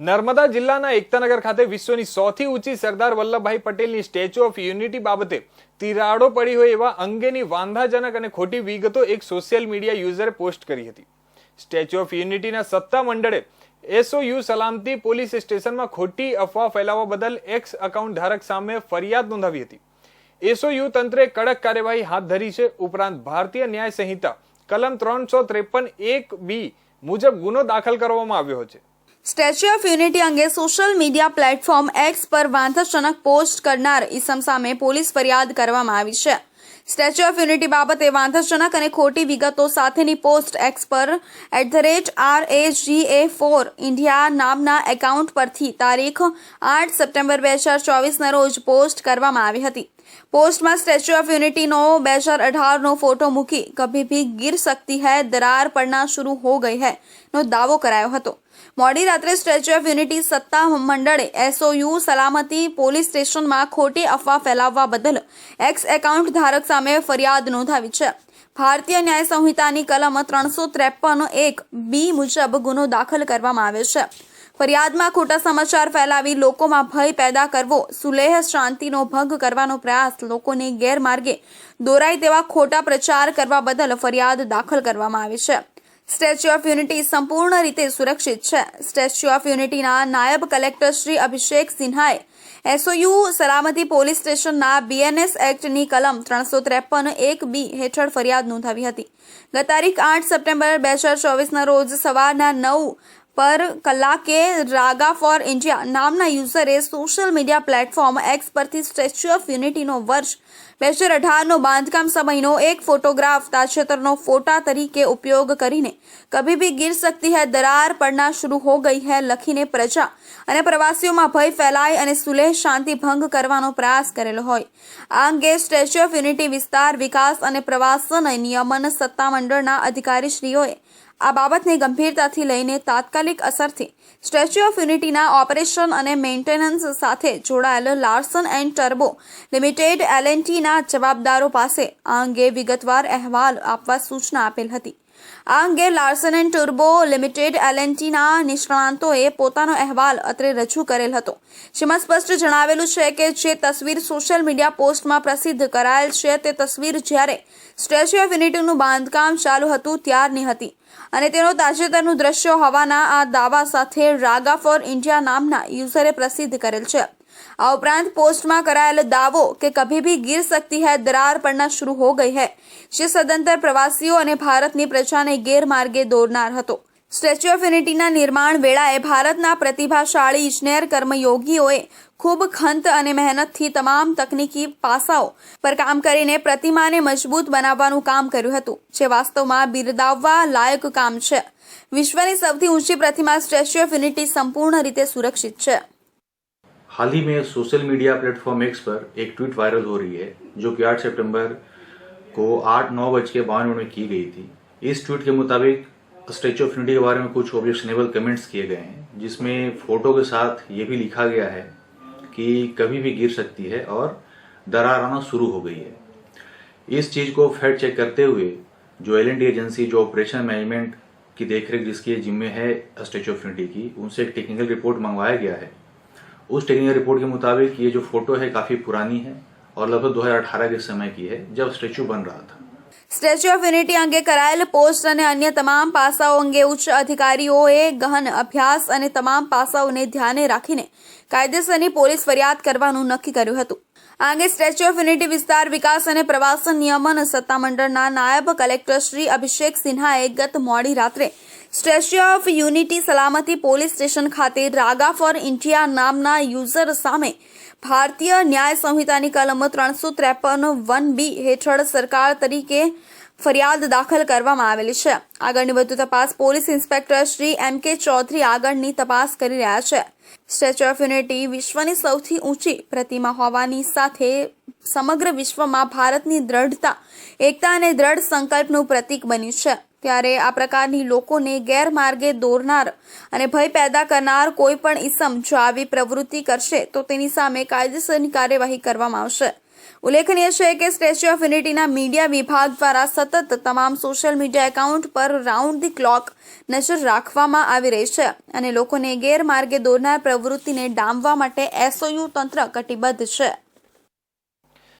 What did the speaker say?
નર્મદા જિલ્લાના એકતાનગર ખાતે વિશ્વની સૌથી ઊંચી સરદાર વલ્લભભાઈ પટેલની સ્ટેચ્યુ ઓફ યુનિટી બાબતે તિરાડો પડી હોય એવા અંગેની વાંધાજનક અને ખોટી વિગતો એક સોશિયલ મીડિયા યુઝરે પોસ્ટ કરી હતી. સ્ટેચ્યુ ઓફ યુનિટીના સત્તા મંડળે એસઓયુ સલામતી પોલીસ સ્ટેશનમાં ખોટી અફવા ફેલાવવા બદલ એક્સ અકાઉન્ટ ધારક સામે ફરિયાદ નોંધાવી હતી. એસઓયુ તંત્રે કડક કાર્યવાહી હાથ ધરી છે. ઉપરાંત ભારતીય ન્યાય સંહિતા કલમ ત્રણસો ત્રેપન એક બી મુજબ ગુનો દાખલ કરવામાં આવ્યો છે. સ્ટેચ્યુ ઓફ યુનિટી અંગે સોશિયલ મીડિયા પ્લેટફોર્મ એક્સ પર વાંધાજનક પોસ્ટ કરનાર ઈસમ સામે પોલીસ ફરિયાદ કરવામાં આવી છે. સ્ટેચ્યુ ઓફ યુનિટી બાબતે વાંધાજનક અને ખોટી વિગતો સાથેની પોસ્ટ એક્સ પર at the rate R A G A for India નામના એકાઉન્ટ પરથી તારીખ આઠ સપ્ટેમ્બર બે હજાર ચોવીસના રોજ પોસ્ટ કરવામાં આવી હતી. પોસ્ટમાં સ્ટેચ્યુ ઓફ યુનિટીનો બે હજાર અઢારનો ફોટો મૂકી કભી ભી ગીર સકતી હૈ, દરાર પડના શરૂ હો ગઈ હૈ, નો દાવો કરાયો હતો. મોડી રાત્રે સ્ટેચ્યુ ઓફ યુનિટી સત્તા મંડળે એસઓયુ સલામતી પોલીસ સ્ટેશનમાં ખોટી અફવા ફેલાવવા બદલ એક્સ એકાઉન્ટ ધારક સામે ફરિયાદ નોંધાવી છે. ભારતીય ન્યાય સંહિતાની કલમ ત્રણસો ત્રેપન એક બી મુજબ ગુનો દાખલ કરવામાં આવે છે. ફરિયાદમાં ખોટા સમાચાર ફેલાવી લોકોમાં ભય પેદા કરવો, સુલેહ શાંતિનો ભંગ કરવાનો પ્રયાસ લોકોને ગેરમાર્ગે દોરાય તેવા ખોટા પ્રચાર કરવા બદલ ફરિયાદ દાખલ કરવામાં આવી છે. સ્ટેચ્યુ ઓફ યુનિટી સંપૂર્ણ રીતે સુરક્ષિત છે. સ્ટેચ્યુ ઓફ યુનિટીના નાયબ કલેક્ટર શ્રી અભિષેક સિન્હાએ એસઓયુ સલામતી પોલીસ સ્ટેશનના બીએનએસ એક્ટની કલમ ત્રણસો ત્રેપન એક બી હેઠળ ફરિયાદ નોંધાવી હતી. ગત તારીખ આઠ સપ્ટેમ્બર બે હજાર ચોવીસના રોજ સવારના નવ પર કલા કે રાગા ફોર ઇન્ડિયા નામના યુઝરે સોશિયલ મીડિયા પ્લેટફોર્મ એક્સ પરથી સ્ટેચ્યુ ઓફ યુનિટીનો વર્ષ બે હજાર અઢારનો બાંધકામ સમયનો એક ફોટોગ્રાફ તાજેતરનો ફોટા તરીકે ઉપયોગ કરીને કભી ભી ગીર સકતી હૈ, દરાર પડના શરૂ હો ગઈ હૈ લખીને પ્રજા અને પ્રવાસીઓમાં ભય ફેલાય અને સુલેહ શાંતિ ભંગ કરવાનો પ્રયાસ કરેલો હોય. આ અંગે સ્ટેચ્યુ ઓફ યુનિટી વિસ્તાર વિકાસ અને પ્રવાસન નિયમન સત્તામંડળના અધિકારીશ્રીઓએ આ બાબતને ગંભીરતાથી લઈને તાત્કાલિક અસરથી સ્ટેચ્યુ ઓફ યુનિટીના ઓપરેશન અને મેન્ટેનન્સ સાથે જોડાયેલ લાર્સન એન્ડ ટર્બો લિમિટેડ એલએનટીના જવાબદારો પાસે આ અંગે વિગતવાર અહેવાલ આપવા સૂચના આપેલ હતી. આ અંગે લાર્સન એન્ડ ટુર્બો લિમિટેડ એલએનટીના નિષ્ણાંતોએ પોતાનો અહેવાલ અત્રે રજૂ કરેલ હતો. જેમાં સ્પષ્ટ જણાવેલું છે કે જે તસવીર સોશિયલ મીડિયા પોસ્ટમાં પ્રસિદ્ધ કરાયેલ છે, તે તસવીર જ્યારે સ્ટેચ્યુ ઓફ યુનિટીનું બાંધકામ ચાલુ હતું ત્યારની હતી અને તેનો તાજેતરનું દ્રશ્ય હોવાના આ દાવા સાથે રાગા ફોર ઇન્ડિયા નામના યુઝરે પ્રસિદ્ધ કરેલ છે. આ ઉપરાંત પોસ્ટમાં કરાયેલો દાવો કે કભી ભી ગીર સકતી હૈ, દરાર પડના શરૂ હો ગઈ હૈ. જે સદંતર પ્રવાસીઓ અને ભારતની પ્રજાને ગેરમાર્ગે દોરનાર હતો. સ્ટેચ્યુ ઓફ યુનિટીના નિર્માણ વેળાએ ભારતના પ્રતિભાશાળી ઇજનેર કર્મયોગીઓએ ખૂબ ખંત અને મહેનતથી તમામ તકનીકી પાસાઓ પર કામ કરીને પ્રતિમાને મજબૂત બનાવવાનું કામ કર્યું હતું, જે વાસ્તવમાં બિરદાવવા લાયક કામ છે. વિશ્વની સૌથી ઊંચી પ્રતિમા સ્ટેચ્યુ ઓફ યુનિટી સંપૂર્ણ રીતે સુરક્ષિત છે. हाल ही में सोशल मीडिया प्लेटफॉर्म एक्स पर एक ट्वीट वायरल हो रही है, जो कि 8 सितंबर को आठ नौ बज के बावन मिनट में की गई थी। इस ट्वीट के मुताबिक स्टेचू ऑफ़ यूनिटी के बारे में कुछ ऑब्जेक्शनेबल कमेंट्स किए गए हैं, जिसमें फ़ोटो के साथ ये भी लिखा गया है कि कभी भी गिर सकती है और दरार आना शुरू हो गई है। इस चीज़ को फैक्ट चेक करते हुए, जो एल एजेंसी जो ऑपरेशन मैनेजमेंट की देखरेख जिसकी जिम्मे है स्टेचू ऑफ़ यूनिटी की, उनसे एक टेक्निकल रिपोर्ट मंगवाया गया है। उस टेक्निकल रिपोर्ट के मुताबिक ये जो फोटो है काफी पुरानी है और लगभग 2018 के समय की है जब स्टेचू बन रहा था સ્ટેચ્યુ ઓફ યુનિટી અંગે કરાયેલ પોસ્ટ અને અન્ય તમામ પાસાઓ અંગે ઉચ્ચ અધિકારીઓએ ગહન અભ્યાસ અને તમામ પાસાઓને ધ્યાને રાખીને કાયદેસરની પોલીસ ફરિયાદ કરવાનું નક્કી કર્યું હતું આ અંગે સ્ટેચ્યુ ઓફ યુનિટી વિસ્તાર વિકાસ અને પ્રવાસન નિયમન સત્તામંડળના નાયબ કલેક્ટર શ્રી અભિષેક સિન્હાએ ગત મોડી રાત્રે સ્ટેચ્યુ ઓફ યુનિટી સલામતી પોલીસ સ્ટેશન ખાતે રાગા ફોર ઇન્ડિયા નામના યુઝર સામે ભારતીય ન્યાય સંહિતાની કલમ ત્રણસો ત્રેપન વન બી હેઠળ સરકાર તરીકે ફરિયાદ દાખલ કરવામાં આવેલી છે. આગળની વધુ તપાસ પોલીસ ઇન્સ્પેક્ટર શ્રી એમ કે ચૌધરી આગળની તપાસ કરી રહ્યા છે. સ્ટેચ્યુ ઓફ યુનિટી વિશ્વની સૌથી ઊંચી પ્રતિમા હોવાની સાથે સમગ્ર વિશ્વમાં ભારતની દ્રઢતા, એકતા અને દ્રઢ સંકલ્પનું પ્રતીક બન્યું છે. ત્યારે આ પ્રકારની લોકોને ગેરમાર્ગે દોરનાર અને ભય પેદા કરનાર કોઈ પણ ઇસમ જો આવી પ્રવૃત્તિ કરશે, તો તેની સામે કાયદેસરની કાર્યવાહી કરવામાં આવશે. ઉલ્લેખનીય છે કે સ્ટેચ્યુ ઓફ યુનિટીના મીડિયા વિભાગ દ્વારા સતત તમામ સોશિયલ મીડિયા એકાઉન્ટ પર રાઉન્ડ ધી ક્લોક નજર રાખવામાં આવી રહી છે અને લોકોને ગેરમાર્ગે દોરનાર પ્રવૃત્તિને ડામવા માટે એસઓયુ તંત્ર કટિબદ્ધ છે.